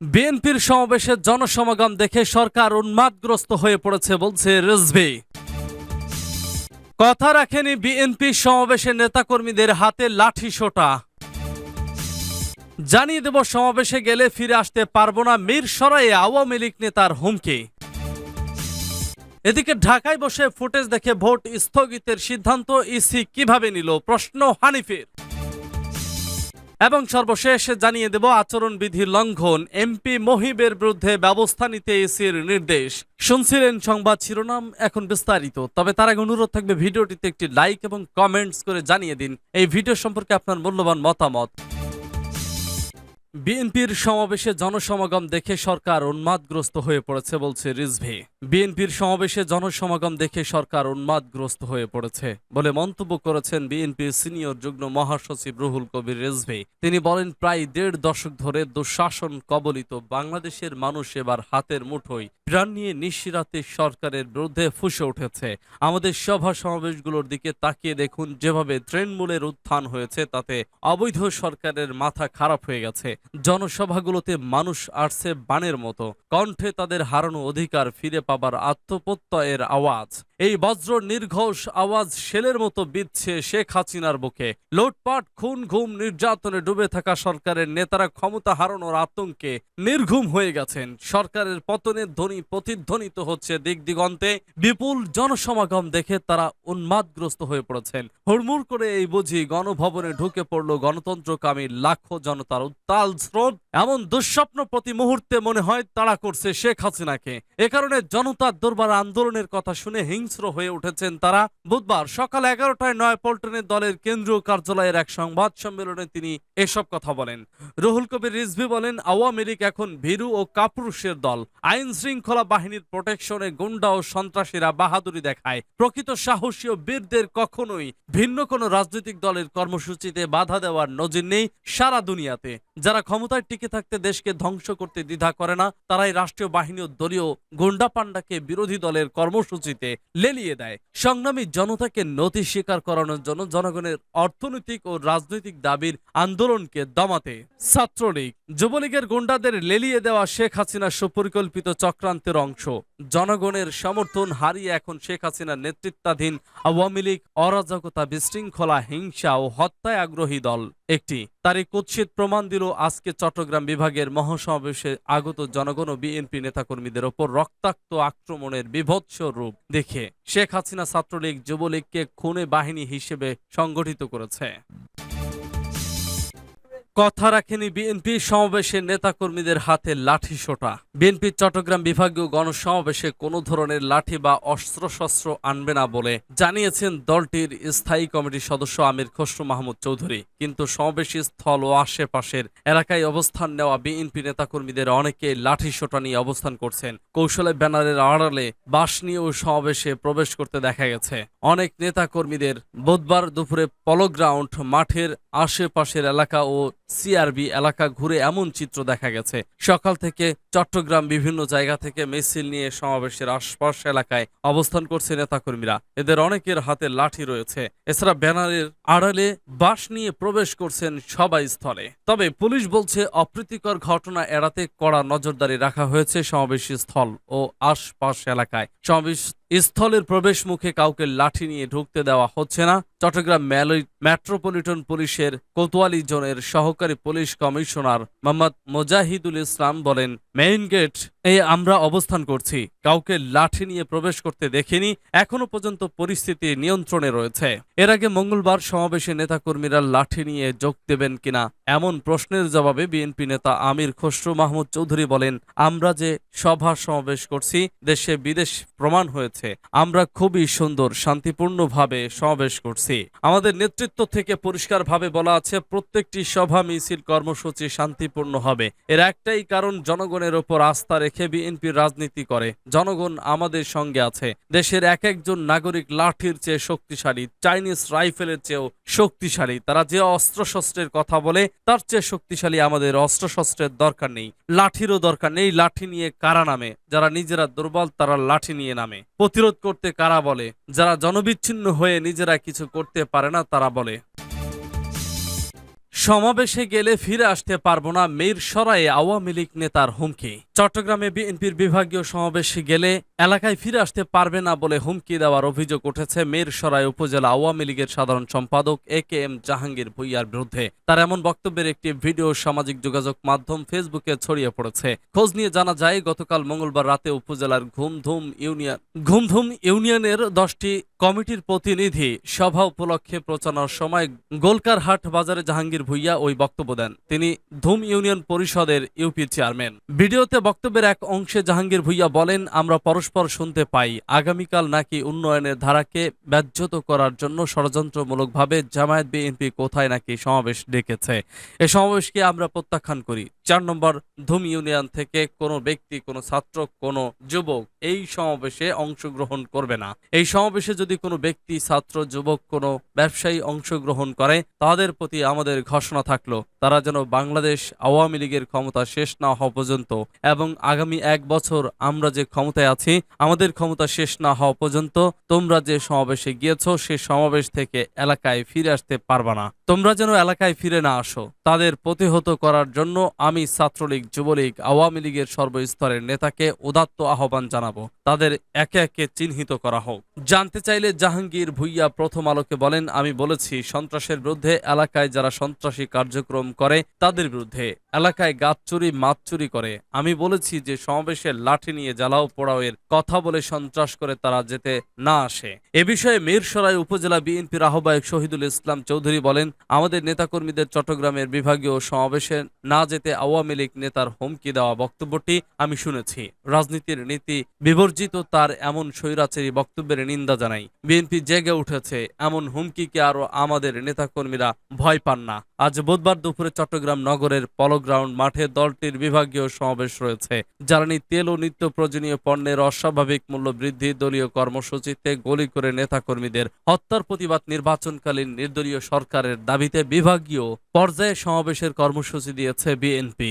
বিএনপির সমাবেশে জনসমাগম দেখে সরকার উন্মাদগ্রস্ত হয়ে পড়েছে বলছে রিজভি। কথা রাখেনি বিএনপি সমাবেশে নেতাকর্মীদের হাতে লাঠি সোটা। জানিয়ে দেব, সমাবেশে গেলে ফিরে আসতে পারব না মীর সরাইয়ে আওয়ামী লীগ নেতার হুমকি। এদিকে ঢাকায় বসে ফুটেজ দেখে ভোট স্থগিতের সিদ্ধান্ত ইসি কীভাবে নিল? প্রশ্ন হানিফের। এবং সর্বশেষ জানিয়ে দেব আচরণবিধি লঙ্ঘন। এমপি মহিবের বিরুদ্ধে ব্যবস্থা নিতে এসির নির্দেশ। শুনছিলেন সংবাদ শিরোনাম, এখন বিস্তারিত। তবে তার আগে অনুরোধ থাকবে ভিডিওটিতে একটি লাইক এবং কমেন্টস করে জানিয়ে দিন। এই ভিডিও সম্পর্কে আপনার মূল্যবান মতামত। বিএনপির সমাবেশে জনসমাগম দেখে সরকার উন্মাদগ্রস্ত হয়ে পড়েছে বলছে রিজভি। বিএনপির সমাবেশে জনসমাগম দেখে সরকার উন্মাদগ্রস্ত হয়ে পড়েছে বলে মন্তব্য করেছেন বিএনপির সিনিয়র যুগ্ম মহাসচিব রুহুল কবির রিজভি। তিনি বলেন, প্রায় দেড় দশক ধরে দুঃশাসন কবলিত বাংলাদেশের মানুষ এবার হাতের মুঠোয় প্রাণ নিয়ে নিশিরাতে সরকারের বিরুদ্ধে ফুসে উঠেছে। আমাদের সভা সমাবেশগুলোর দিকে তাকিয়ে দেখুন, যেভাবে তৃণমূলের উত্থান হয়েছে, তাতে অবৈধ সরকারের মাথা খারাপ হয়ে গেছে। জনসভাগুলোতে মানুষ আসছে বানের মতো। কণ্ঠে তাদের হারানো অধিকার ফিরে পাবার আত্মপ্রত্যয়ের আওয়াজ। এই বজ্র নির্ঘোষ আওয়াজ শেলের মতো বিচ্ছে শেখ হাসিনার বুকে। লোটপাট, খুন, ঘুম, নির্যাতনে ডুবে থাকা সরকারের নেতারা ক্ষমতা হারানোর আতঙ্কে নির্ঘুম হয়ে গেছেন। সরকারের পতনের ধ্বনি প্রতিধ্বনিত হচ্ছে দিক দিগন্তে বিপুল জনসমাগম দেখে তারা উন্মাদগ্রস্ত হয়ে পড়েছেন। হুড়মুড় করে এই বুঝি গণভবনে ঢুকে পড়ল গণতন্ত্রকামী লাখো জনতার উত্তাল স্রোত। এমন দুঃস্বপ্ন প্রতি মুহূর্তে মনে হয় তাড়া করছে শেখ হাসিনাকে। এ কারণে জনতার দরবার আন্দোলনের কথা শুনে হিংস্র হয়ে উঠেছেন তারা। বুধবার সকাল এগারোটায় নয় পল্টনের দলের কেন্দ্রীয় কার্যালয়ের এক সংবাদ সম্মেলনে তিনি এসব কথা বলেন। রুহুল কবির রিজভি বলেন, আওয়ামী লীগ এখন ভীরু ও কাপুরুষের দল। আইন শৃঙ্খলা বাহিনীর প্রোটেকশনে গুন্ডা ও সন্ত্রাসীরা বাহাদুরি দেখায়। প্রকৃত সাহসী ও বীরদের কখনোই ভিন্ন কোনো রাজনৈতিক দলের কর্মসূচিতে বাধা দেওয়ার নজির নেই সারা দুনিয়াতে। যারা ক্ষমতায় টিকে থাকতে দেশকে ধ্বংস করতে দ্বিধা করে না, তারাই রাষ্ট্রীয় বাহিনী ও দলীয় গুন্ডা পান্ডাকে বিরোধী দলের কর্মসূচিতে লেলিয়ে দেয়। সংগ্রামী জনতাকে নথি স্বীকার করানোর জন্য জনগণের অর্থনৈতিক ও রাজনৈতিক দাবির আন্দোলনকে দমাতে ছাত্রলীগ। যুবলীগের গুন্ডাদের লেলিয়ে দেওয়া শেখ হাসিনার সুপরিকল্পিত চক্রান্তের অংশ। জনগণের সমর্থন হারিয়ে এখন শেখ হাসিনার নেতৃত্বাধীন আওয়ামী লীগ অরাজকতা বিশৃঙ্খলা, হিংসা ও হত্যায় আগ্রহী দল। একটি, তারই কুৎসিত প্রমাণ দিল আজকে চট্টগ্রাম বিভাগের মহাসমাবেশে আগত জনগণ ও বিএনপি নেতাকর্মীদের ওপর রক্তাক্ত আক্রমণের বিভৎস রূপ। দেখে, শেখ হাসিনা ছাত্রলীগ, যুবলীগকে খুনে বাহিনী হিসেবে সংগঠিত করেছে। কথা রাখেনি বিএনপি। সমাবেশে নেতাকর্মীদের হাতে লাঠি সোটা। বিএনপির চট্টগ্রাম বিভাগীয় গণসমাবেশে কোনো ধরনের লাঠি বা অস্ত্রশস্ত্র আনবে না বলে জানিয়েছেন দলটির স্থায়ী কমিটির সদস্য আমির খসরু মাহমুদ চৌধুরী। কিন্তু সমাবেশী স্থল ও আশেপাশের এলাকায় অবস্থান নেওয়া বিএনপি নেতাকর্মীদের অনেকে লাঠি সোটা নিয়ে অবস্থান করছেন। কৌশলে ব্যানারের আড়ালে বাস নিয়েও সমাবেশে প্রবেশ করতে দেখা গেছে। অনেক নেতাকর্মীদের বুধবার দুপুরে পলো গ্রাউন্ড, মাঠের আশেপাশের এলাকা ও সিআরবি এলাকা ঘুরে এমন চিত্র দেখা গেছে। সকাল থেকে চট্টগ্রাম বিভিন্ন জায়গা থেকে মিছিল নিয়ে সমাবেশের আশপাশ এলাকায় অবস্থান করছে নেতাকর্মীরা। এদের অনেকের হাতে লাঠি রয়েছে। এছাড়া ব্যানারের আড়ালে বাস নিয়ে প্রবেশ করছেন সবাই স্থলে। তবে পুলিশ বলছে, অপ্রীতিকর ঘটনা এড়াতে কড়া নজরদারি রাখা হয়েছে সমাবেশী স্থল ও আশপাশ এলাকায়। সমাবেশ স্থলের প্রবেশ মুখে কাউকে লাঠি নিয়ে ঢুকতে দেওয়া হচ্ছে না। চট্টগ্রাম মেট্রোপলিটন পুলিশের কোতোয়ালি জোনের সহকারী পুলিশ কমিশনার মোহাম্মদ মোজাহিদুল ইসলাম বলেন, মেইন গেট এ আমরা অবস্থান করছি। কাউকে লাঠি নিয়ে প্রবেশ করতে দেখিনি, এখনও পর্যন্ত পরিস্থিতি নিয়ন্ত্রণে রয়েছে। এর আগে মঙ্গলবার সমাবেশে নেতাকর্মীরা লাঠি নিয়ে যোগ দেবেন কিনা, এমন প্রশ্নের জবাবে বিএনপি নেতা আমির খসরু মাহমুদ চৌধুরী বলেন, আমরা যে সভা সমাবেশ করছি, দেশে বিদেশ প্রমাণ হয়েছে। আমরা খুবই সুন্দর, শান্তিপূর্ণভাবে সমাবেশ করছি। আমাদের নেতৃত্ব থেকে পরিষ্কারভাবে বলা আছে, প্রত্যেকটি সভা মিছিল কর্মসূচি শান্তিপূর্ণ হবে। এর একটাই কারণ জনগণের ওপর আস্থা রেখে বিএনপির রাজনীতি করে। জনগণ আমাদের সঙ্গে আছে। দেশের এক একজন নাগরিক লাঠির চেয়ে শক্তিশালী, চাইনিজ রাইফেলের চেয়েও শক্তিশালী। তারা যে অস্ত্রশস্ত্রের কথা বলে, তার চেয়ে শক্তিশালী আমাদের অস্ত্রশস্ত্রের দরকার নেই। লাঠিরও দরকার নেই। লাঠি নিয়ে কারা নামে? যারা নিজেরা দুর্বল, তারা লাঠি নিয়ে নামে। প্রতিরোধ করতে কারা বলে? যারা জনবিচ্ছিন্ন হয়ে নিজেরা কিছু করতে পারে না, তারা বলে। সমাবেশে গেলে ফিরে আসতে পারব না মেয়ের সরায়ে আওয়ামী লীগ নেতার হুমকি। চট্টগ্রামে বিএনপির বিভাগীয় সমাবেশে গেলে এলাকায় ফিরে আসতে পারবে না বলে হুমকি দেওয়ার অভিযোগ উঠেছে মেয়ের সরাই উপজেলা আওয়ামী লীগের সাধারণ সম্পাদক এ কে এম জাহাঙ্গীর ভুইয়ার বিরুদ্ধে। তার এমন বক্তব্যের একটি ভিডিও সামাজিক যোগাযোগ মাধ্যম ফেসবুকে ছড়িয়ে পড়েছে। খোঁজ নিয়ে জানা যায়, গতকাল মঙ্গলবার রাতে উপজেলার ঘুমধুম ইউনিয়ন ঘুমধুম ইউনিয়নের দশটি কমিটির প্রতিনিধি সভা উপলক্ষে প্রচারণার সময় গোলকারহাট বাজারে জাহাঙ্গীর ভুইয়া ওই বক্তব্য দেন। তিনি ধুম ইউনিয়ন পরিষদের ইউপি চেয়ারম্যান। ভিডিওতে বক্তব্যের এক অংশে জাহাঙ্গীর ভুইয়া বলেন, আমরা পরস্পর শুনতে পাই। আগামীকাল নাকি উন্নয়নের ধারাকে ব্যাহ্যত করার জন্য ষড়যন্ত্রমূলকভাবে জামায়াত বিএনপি কোথায় নাকি সমাবেশ ডেকেছে। এ সমাবেশকে আমরা প্রত্যাখ্যান করি। চার নম্বর, ধুম ইউনিয়ন থেকে কোনো ব্যক্তি, কোনো ছাত্র, কোনো যুবক এই সমাবেশে অংশগ্রহণ করবে না। এই সমাবেশে যদি কোনো ব্যক্তি, ছাত্র, যুবক, কোনো ব্যবসায়ী অংশগ্রহণ করে, তাদের প্রতি আমাদের ঘোষণা থাকল, তারা যেন বাংলাদেশ আওয়ামী লীগের ক্ষমতা শেষ না হওয়া পর্যন্ত এবং আগামী এক বছর আমরা যে ক্ষমতায় আছি, আমাদের ক্ষমতা শেষ না হওয়া পর্যন্ত তোমরা যে সমাবেশে গিয়েছো, সে সমাবেশ থেকে এলাকায় ফিরে আসতে পারবা না। তোমরা যেন এলাকায় ফিরে না আসো। তাদের প্রতিহত করার জন্য আমি ছাত্রলীগ, যুবলীগ, আওয়ামী লীগের সর্বস্তরের নেতাকে উদাত্ত আহ্বান জানাব। তাদের একে একে চিহ্নিত করা হোক। জানতে চাইলে জাহাঙ্গীর ভুইয়া প্রথম আলোকে বলেন, আমি বলেছি, সন্ত্রাসের বিরুদ্ধে এলাকায় যারা সন্ত্রাসী কার্যক্রম করে তাদের বিরুদ্ধে। এলাকায় গাছ চুরি, মাছ চুরি করে। আমি বলেছি যে সমাবেশে লাঠি নিয়ে জ্বালাও পোড়াও এর কথা বলে সন্ত্রাস করে তারা যেতে না আসে। এ বিষয়ে মিরসরাই উপজেলা বিএনপির আহ্বায়ক শহীদুল ইসলাম চৌধুরী বলেন, আমাদের নেতাকর্মীদের চট্টগ্রামের বিভাগীয় সমাবেশে না যেতে আওয়ামী লীগ নেতার হুমকি দেওয়া বক্তব্যটি আমি শুনেছি। রাজনীতির নীতি বিবর্জিত, তার এমন স্বৈরাচারী বক্তব্যের নিন্দা জানাই। বিএনপি জেগে উঠেছে, এমন হুমকিকে আরও আমাদের নেতাকর্মীরা ভয় পান না। আজ বুধবার দুপুরে চট্টগ্রাম নগরের পলো গ্রাউন্ড মাঠে দলটির বিভাগীয় সমাবেশ রয়েছে। জ্বালানি তেল ও নিত্য প্রয়োজনীয় পণ্যের অস্বাভাবিক মূল্য বৃদ্ধি দলীয় কর্মসূচিতে গুলি করে নেতাকর্মীদের হত্যার প্রতিবাদ নির্বাচনকালীন নির্দলীয় সরকারের দাবিতে বিভাগীয় পর্যায়ে সমাবেশের কর্মসূচি দিয়েছে বিএনপি।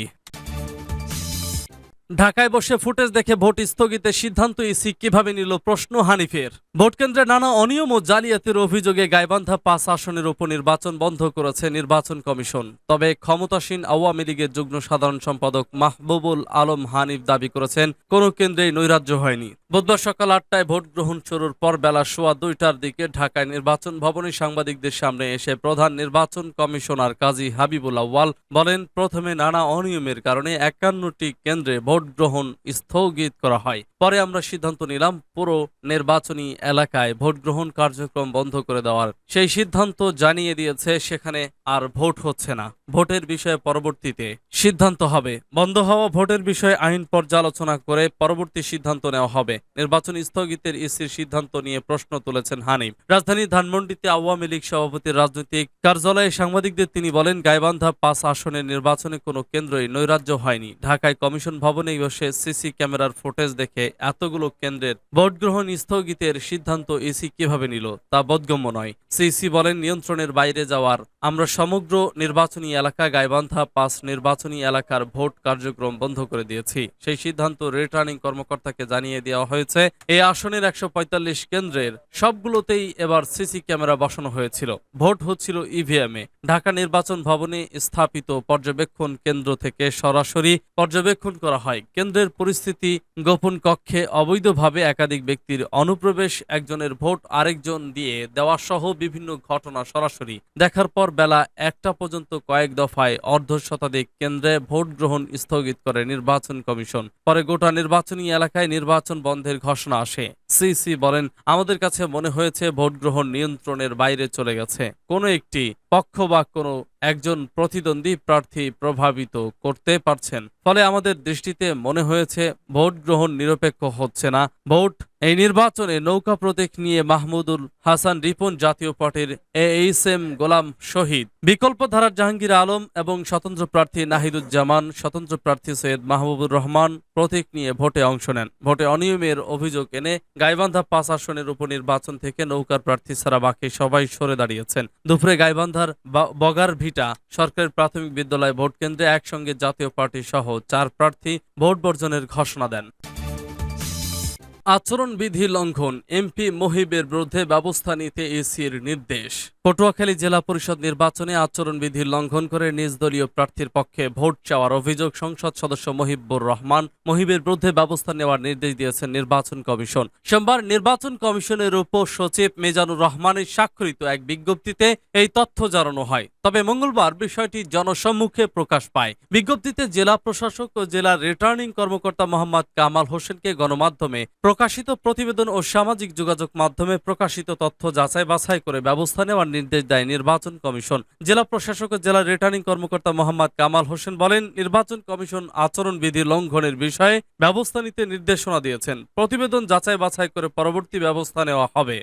ঢাকায় বসে ফুটেজ দেখে ভোট স্থগিতের সিদ্ধান্ত ইসি কীভাবে নিল প্রশ্ন হানিফের। ভোট কেন্দ্রে নানা অনিয়ম ও জালিয়াতির অভিযোগে গাইবান্ধা পাঁচ আসনের উপনির্বাচন বন্ধ করেছে নির্বাচন কমিশন। তবে ক্ষমতাসীন আওয়ামী লীগের যুগ্ম সাধারণ সম্পাদক মাহবুবুল আলম হানিফ দাবি করেছেন, কোনো কেন্দ্রেই নৈরাজ্য হয়নি। বুধবার সকাল আটটায় ভোট গ্রহণ শুরুর পর বেলা সোয়া দুইটার দিকে ঢাকায় নির্বাচন ভবনে সাংবাদিকদের সামনে এসে প্রধান নির্বাচন কমিশনার কাজী হাবিবুল আউয়াল বলেন, প্রথমে নানা অনিয়মের কারণে একান্নটি কেন্দ্রে ভোট গ্রহণ স্থগিত করা হয়। পরে আমরা সিদ্ধান্ত নিলাম, পুরো নির্বাচনী এলাকায় ভোট গ্রহণ কার্যক্রম বন্ধ করে দেওয়ার। সেই সিদ্ধান্ত জানিয়ে দিয়েছে, সেখানে আর ভোট হচ্ছে না। ভোটের বিষয়ে পরবর্তীতে সিদ্ধান্ত হবে। বন্ধ হওয়া ভোটের বিষয়ে আইন পর্যালোচনা করে পরবর্তী সিদ্ধান্ত নেওয়া হবে। নির্বাচন স্থগিতের ইসির সিদ্ধান্ত নিয়ে প্রশ্ন তুলেছেন হানিফ। রাজধানীর ধানমন্ডিতে আওয়ামী লীগ সভাপতির রাজনৈতিক কার্যালয়ে সাংবাদিকদের তিনি বলেন, গাইবান্ধা পাঁচ আসনের নির্বাচনে কোনো কেন্দ্রই নৈরাজ্য হয়নি। ঢাকায় কমিশন ভবনে বসে সিসি ক্যামেরার ফুটেজ দেখে এতগুলো কেন্দ্রের ভোট গ্রহণ স্থগিতের সিদ্ধান্ত ইসি কীভাবে নিল তা বোধগম্য নয়। সিসি বলেন, নিয়ন্ত্রণের বাইরে যাওয়ার আমরা সমগ্র নির্বাচনী এলাকা গাইবান্ধা পাঁচ নির্বাচনী এলাকার ভোট কার্যক্রম বন্ধ করে দিয়েছি। সেই সিদ্ধান্ত রিটার্নিং কর্মকর্তাকে জানিয়ে দেওয়া হয়েছে। এই আসনের একশো কেন্দ্রের সবগুলোতেই এবার সিসি ক্যামেরা বসানো হয়েছিল। ভোট হচ্ছিল ইভিএমে ঢাকা নির্বাচন ভবনে স্থাপিত পর্যবেক্ষণ কেন্দ্র থেকে সরাসরি পর্যবেক্ষণ করা হয়। কেন্দ্রের পরিস্থিতি গোপন কক্ষে অবৈধভাবে একাধিক ব্যক্তির অনুপ্রবেশ, একজনের ভোট আরেকজন দিয়ে দেওয়া সহ বিভিন্ন ঘটনা সরাসরি। দেখার পর বেলা একটা পর্যন্ত কয়েক দফায় অর্ধ শতাধিক কেন্দ্রে ভোট গ্রহণ স্থগিত করে নির্বাচন কমিশন। পরে গোটা নির্বাচনী এলাকায় নির্বাচন বন্ধের ঘোষণা আসে। সিসি বলেন, আমাদের কাছে মনে হয়েছে ভোট গ্রহণ নিয়ন্ত্রণের বাইরে চলে গেছে। কোনো একটি পক্ষ বা কোনো একজন প্রতিদ্বন্দ্বী প্রার্থী প্রভাবিত করতে পারছেন। ফলে আমাদের দৃষ্টিতে মনে হয়েছে, ভোট গ্রহণ নিরপেক্ষ হচ্ছে না। ভোট এই নির্বাচনে নৌকা প্রতীক নিয়ে মাহমুদুল হাসান রিপন জাতীয় পার্টির এইচ এম গোলাম শহীদ। বিকল্প ধারার জাহাঙ্গীর আলম এবং স্বতন্ত্র প্রার্থী নাহিদুজ্জামান, স্বতন্ত্র প্রার্থী সৈয়দ মাহবুবুর রহমান প্রতীক নিয়ে ভোটে অংশ নেন। ভোটে অনিয়মের অভিযোগ এনে গাইবান্ধা পাঁচ আসনের উপনির্বাচন থেকে নৌকার প্রার্থী ছাড়া বাকি সবাই সরে দাঁড়িয়েছেন। দুপুরে গাইবান্ধার বগার ভিটা সরকারি প্রাথমিক বিদ্যালয় ভোট কেন্দ্রে একসঙ্গে জাতীয় পার্টি সহ চার প্রার্থী ভোট বর্জনের ঘোষণা দেন। আচরণবিধি লঙ্ঘন এমপি মহিবের বিরুদ্ধে ব্যবস্থা নিতে এসির নির্দেশ। পটুয়াখালী জেলা পরিষদ নির্বাচনে আচরণবিধির লঙ্ঘন করে নিজ দলীয় প্রার্থীর পক্ষে ভোট চাওয়ার অভিযোগ সংসদ সদস্য মহিবুর রহমান। মহিবের বিরুদ্ধে ব্যবস্থা নেওয়ার নির্দেশ দিয়েছেন নির্বাচন কমিশন। সোমবার নির্বাচন কমিশনের উপ সচিব মেজানুর রহমানের স্বাক্ষরিত এক বিজ্ঞপ্তিতে এই তথ্য জানানো হয়। তবে মঙ্গলবার বিষয়টি জনসম্মুখে প্রকাশ পায়। বিজ্ঞপ্তিতে জেলা প্রশাসক ও জেলার রিটার্নিং কর্মকর্তা মোহাম্মদ কামাল হোসেনকে গণমাধ্যমে প্রকাশিত প্রতিবেদন ও সামাজিক যোগাযোগ মাধ্যমে প্রকাশিত তথ্য যাচাই বাছাই করে ব্যবস্থা নেওয়ার নির্দেশ দেয় নির্বাচন কমিশন। জেলা প্রশাসক ও জেলা রিটার্নিং কর্মকর্তা মোহাম্মদ কামাল হোসেন বলেন, নির্বাচন কমিশন আচরণবিধি লঙ্ঘনের বিষয়ে ব্যবস্থা নিতে নির্দেশনা দিয়েছেন। প্রতিবেদন যাচাই বাছাই করে পরবর্তী ব্যবস্থা নেওয়া হবে।